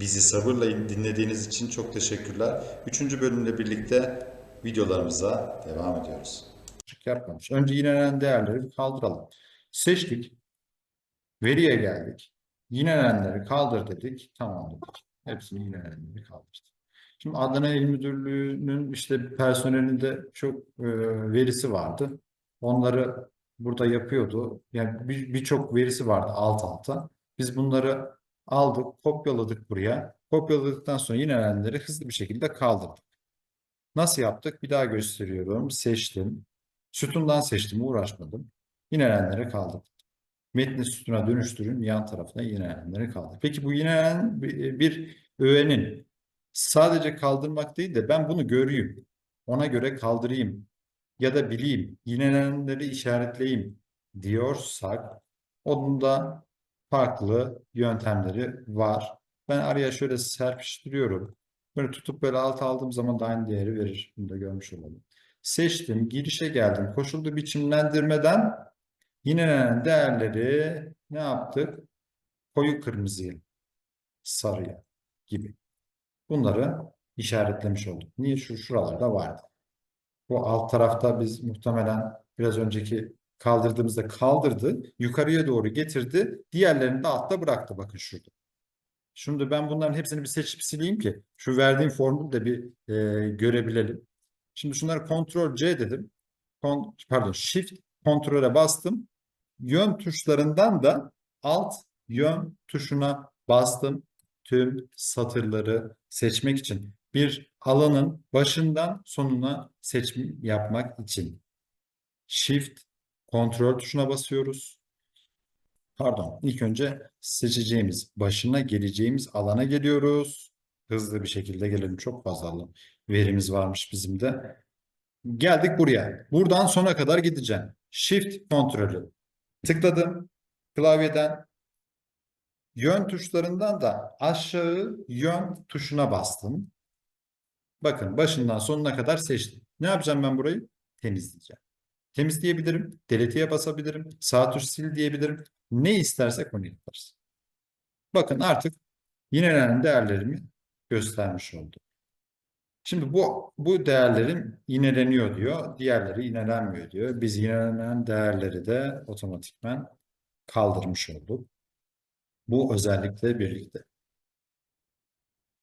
Bizi sabırla dinlediğiniz için çok teşekkürler. Üçüncü bölümle birlikte videolarımıza devam ediyoruz. Yapmamış. Önce yinelenen değerleri bir kaldıralım. Seçtik. Veriye geldik. Yinelenenleri kaldır dedik. Tamam dedik. Hepsini yinelenenleri kaldırdık. Şimdi Adana İl Müdürlüğü'nün işte personelinde çok e, verisi vardı. Onları burada yapıyordu. Yani bir- birçok verisi vardı alt alta. Biz bunları aldık, kopyaladık buraya. Kopyaladıktan sonra yinelenenleri hızlı bir şekilde kaldırdık. Nasıl yaptık? Bir daha gösteriyorum. Seçtim. Sütundan seçtim, uğraşmadım. Yinelenleri kaldırdım. Metni sütuna dönüştürün, yan tarafına yinelenleri kaldır. Peki bu yinelenen bir, öğenin sadece kaldırmak değil de ben bunu göreyim, ona göre kaldırayım ya da bileyim, yinelenenleri işaretleyeyim diyorsak onun da farklı yöntemleri var. Ben araya şöyle serpiştiriyorum. Böyle tutup böyle alt aldığım zaman da aynı değeri verir. Bunu da görmüş olalım. Seçtim, girişe geldim. Koşullu biçimlendirmeden yinelenen değerleri ne yaptık? Koyu kırmızıya, sarıya gibi. Bunları işaretlemiş olduk. Niye? Şu şuralarda vardı. Bu alt tarafta biz muhtemelen biraz önceki kaldırdığımızda kaldırdı. Yukarıya doğru getirdi. Diğerlerini de altta bıraktı. Bakın şurada. Şimdi ben bunların hepsini bir seçip sileyim ki şu verdiğim formülü de bir e, görebilelim. Şimdi şunları Ctrl C dedim. Kon- pardon Shift Ctrl'e bastım. Yön tuşlarından da Alt yön tuşuna bastım. Tüm satırları seçmek için. Bir alanın başından sonuna seçim yapmak için. Shift Ctrl tuşuna basıyoruz. Pardon, ilk önce seçeceğimiz, başına geleceğimiz alana geliyoruz. Hızlı bir şekilde gelelim. Çok fazla verimiz varmış bizim de. Geldik buraya. Buradan sona kadar gideceğim. Shift kontrolü. Tıkladım. Klavyeden yön tuşlarından da aşağı yön tuşuna bastım. Bakın başından sonuna kadar seçtim. Ne yapacağım ben burayı? Temizleyeceğim. Temizleyebilirim. Delete'ye basabilirim. Sağ tuş sil diyebilirim. Ne istersek onu yaparız. Bakın artık yinelenen değerlerimi göstermiş oldu. Şimdi bu bu değerlerim yineleniyor diyor. Diğerleri yinelenmiyor diyor. Biz yinelenen değerleri de otomatikman kaldırmış olduk. Bu özellikle birlikte.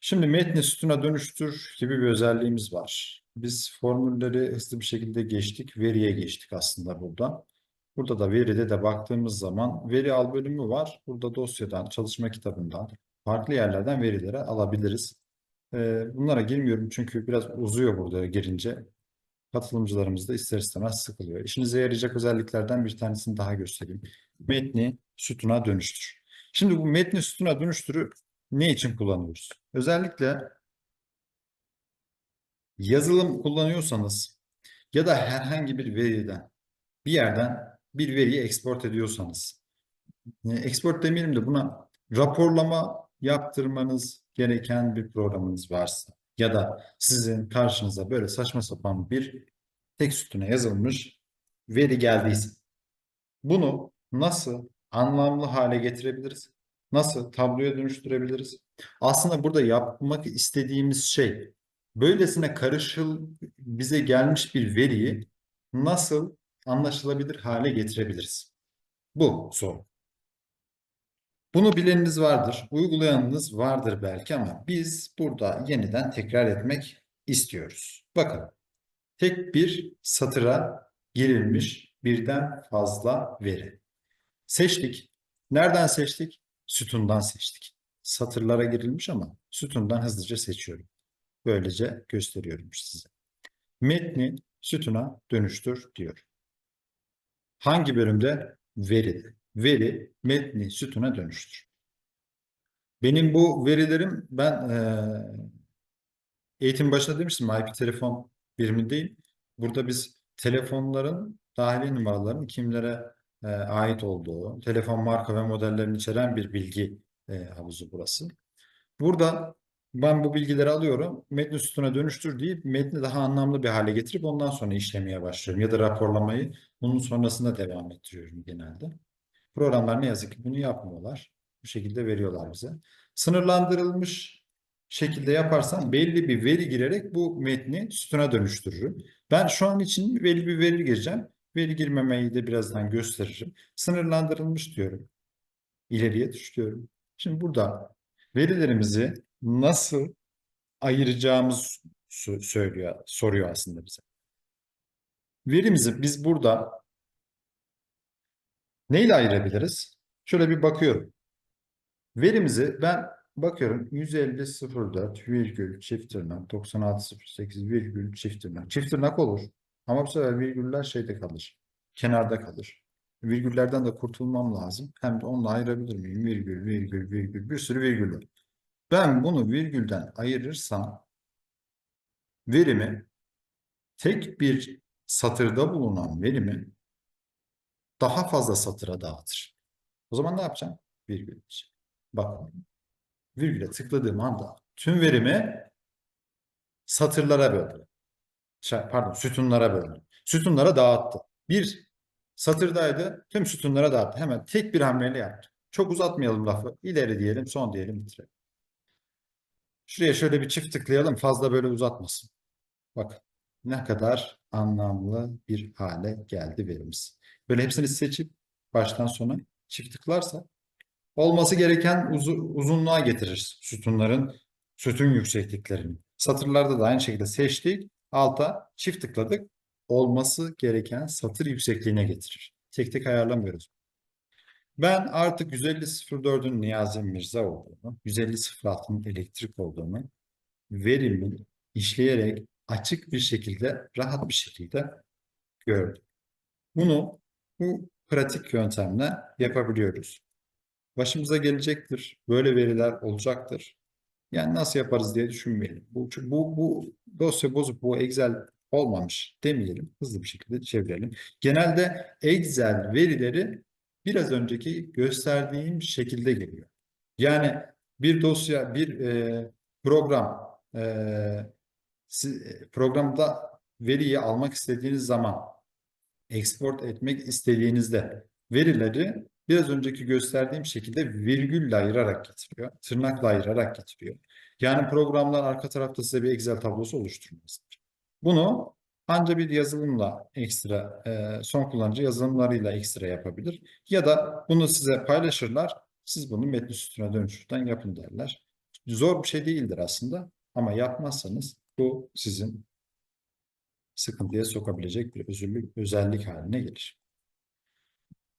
Şimdi metni sütuna dönüştür gibi bir özelliğimiz var. Biz formülleri hızlı bir şekilde geçtik. Veriye geçtik aslında burada. Burada da veride de baktığımız zaman veri al bölümü var. Burada dosyadan, çalışma kitabından, farklı yerlerden verileri alabiliriz. Ee, bunlara girmiyorum çünkü biraz uzuyor burada girince. Katılımcılarımız da ister istemez sıkılıyor. İşinize yarayacak özelliklerden bir tanesini daha göstereyim. Metni sütuna dönüştür. Şimdi bu metni sütuna dönüştürü ne için kullanıyoruz? Özellikle yazılım kullanıyorsanız ya da herhangi bir veriden bir yerden bir veriyi export ediyorsanız e, export demeyelim de buna raporlama yaptırmanız gereken bir programınız varsa ya da sizin karşınıza böyle saçma sapan bir tek sütuna yazılmış veri geldiyse bunu nasıl anlamlı hale getirebiliriz? Nasıl tabloya dönüştürebiliriz? Aslında burada yapmak istediğimiz şey böylesine karışıl bize gelmiş bir veriyi nasıl anlaşılabilir hale getirebiliriz? Bu soru. Bunu bileniniz vardır, uygulayanınız vardır belki ama biz burada yeniden tekrar etmek istiyoruz. Bakın, tek bir satıra girilmiş birden fazla veri. Seçtik. Nereden seçtik? Sütundan seçtik. Satırlara girilmiş ama sütundan hızlıca seçiyorum. Böylece gösteriyorum size. Metni sütuna dönüştür diyor. Hangi bölümde? Veride. Veri metni sütuna dönüştür. Benim bu verilerim ben eee, eğitim başında demiştim IP telefon birimindeyim. Burada biz telefonların dahili numaralarının kimlere e, ait olduğu, telefon marka ve modellerini içeren bir bilgi e, havuzu burası. Burada ben bu bilgileri alıyorum, metni sütuna dönüştür deyip metni daha anlamlı bir hale getirip ondan sonra işlemeye başlıyorum. Ya da raporlamayı bunun sonrasında devam ettiriyorum genelde. Programlar ne yazık ki bunu yapmıyorlar. Bu şekilde veriyorlar bize. Sınırlandırılmış şekilde yaparsam belli bir veri girerek bu metni sütuna dönüştürürüm. Ben şu an için belli bir veri gireceğim. Veri girmemeyi de birazdan gösteririm. Sınırlandırılmış diyorum. İleriye düşüyorum. Şimdi burada verilerimizi nasıl ayıracağımız sö- söylüyor, soruyor aslında bize. Verimizi biz burada neyle ayırabiliriz? Şöyle bir bakıyorum. Verimizi ben bakıyorum 150 04 virgül çift tırnak 96 08 virgül çift tırnak. Çift tırnak olur ama bu sefer virgüller şeyde kalır. Kenarda kalır. Virgüllerden de kurtulmam lazım. Hem de onunla ayırabilir miyim? Virgül, virgül, virgül. Bir sürü virgül var. Ben bunu virgülden ayırırsam verimi tek bir satırda bulunan verimi daha fazla satıra dağıtır. O zaman ne yapacağım? Virgül. Bakın. Virgüle tıkladığım anda tüm verimi satırlara böldü. Şey, Pardon, sütunlara böldü. Sütunlara dağıttı. Bir satırdaydı, tüm sütunlara dağıttı. Hemen tek bir hamleyle yaptı. Çok uzatmayalım lafı. İleri diyelim, son diyelim, bitirelim. Şuraya şöyle bir çift tıklayalım. Fazla böyle uzatmasın. Bakın ne kadar anlamlı bir hale geldi verimiz. Böyle hepsini seçip baştan sona çift tıklarsa olması gereken uzu- uzunluğa getirir sütunların sütun yüksekliklerini. Satırlarda da aynı şekilde seçtik. Alta çift tıkladık. Olması gereken satır yüksekliğine getirir. Tek tek ayarlamıyoruz. Ben artık 150.04'ün Niyazi Mirza olduğunu, 150.06'nın elektrik olduğunu, verimin işleyerek açık bir şekilde, rahat bir şekilde gördüm. Bunu bu pratik yöntemle yapabiliyoruz. Başımıza gelecektir. Böyle veriler olacaktır. Yani nasıl yaparız diye düşünmeyelim. Bu, bu, bu dosya bozuk, bu Excel olmamış demeyelim. Hızlı bir şekilde çevirelim. Genelde Excel verileri biraz önceki gösterdiğim şekilde geliyor. Yani bir dosya, bir e, program, e, si- programda veriyi almak istediğiniz zaman export etmek istediğinizde verileri biraz önceki gösterdiğim şekilde virgülle ayırarak getiriyor. Tırnakla ayırarak getiriyor. Yani programlar arka tarafta size bir Excel tablosu oluşturmasıdır. Bunu ancak bir yazılımla ekstra, e, son kullanıcı yazılımlarıyla ekstra yapabilir. Ya da bunu size paylaşırlar. Siz bunu metni sütuna dönüştürden yapın derler. Zor bir şey değildir aslında. Ama yapmazsanız bu sizin sıkıntıya sokabilecek bir özürlük, özellik haline gelir.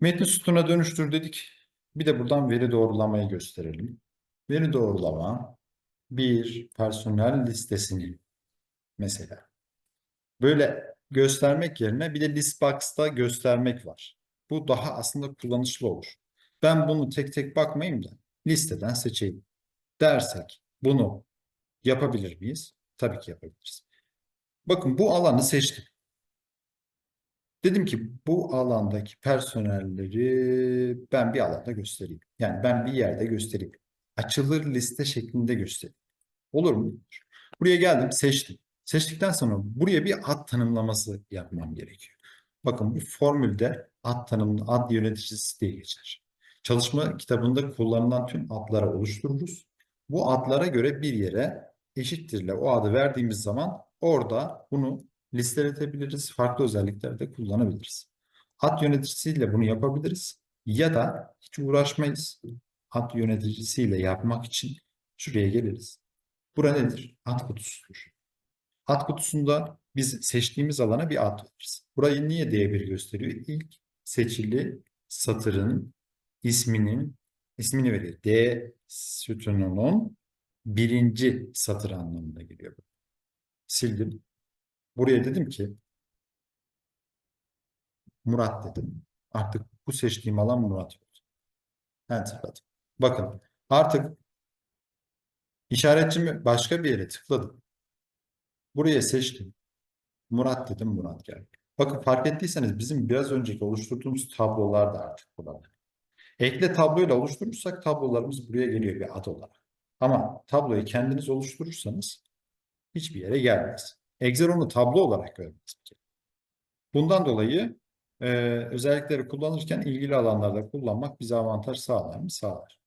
Metni sütuna dönüştür dedik. Bir de buradan veri doğrulamayı gösterelim. Veri doğrulama bir personel listesini mesela böyle göstermek yerine bir de listbox'ta göstermek var. Bu daha aslında kullanışlı olur. Ben bunu tek tek bakmayayım da listeden seçeyim dersek bunu yapabilir miyiz? Tabii ki yapabiliriz. Bakın bu alanı seçtim. Dedim ki bu alandaki personelleri ben bir alanda göstereyim. Yani ben bir yerde göstereyim. Açılır liste şeklinde göstereyim. Olur mu? Buraya geldim, seçtim. Seçtikten sonra buraya bir ad tanımlaması yapmam gerekiyor. Bakın bu formülde ad tanımlı ad yöneticisi diye geçer. Çalışma kitabında kullanılan tüm adları oluştururuz. Bu adlara göre bir yere eşittirle o adı verdiğimiz zaman orada bunu listeletebiliriz. Farklı özelliklerde kullanabiliriz. Ad yöneticisiyle bunu yapabiliriz. Ya da hiç uğraşmayız. Ad yöneticisiyle yapmak için şuraya geliriz. Bura nedir? Ad kutusudur. Ad kutusunda biz seçtiğimiz alana bir ad veririz. Burayı niye D1 gösteriyor? İlk seçili satırın isminin ismini veriyor. D sütununun birinci satır anlamına geliyor. Sildim. Buraya dedim ki Murat dedim. Artık bu seçtiğim alan Murat oldu. Enterladım. Bakın artık işaretçimi başka bir yere tıkladım. Buraya seçtim. Murat dedim Murat geldi. Bakın fark ettiyseniz bizim biraz önceki oluşturduğumuz tablolar da artık burada. Ekle tabloyla oluşturursak tablolarımız buraya geliyor bir ad olarak. Ama tabloyu kendiniz oluşturursanız hiçbir yere gelmez. Excel onu tablo olarak görmez. Bundan dolayı e, özellikleri kullanırken ilgili alanlarda kullanmak bize avantaj sağlar mı? Sağlar.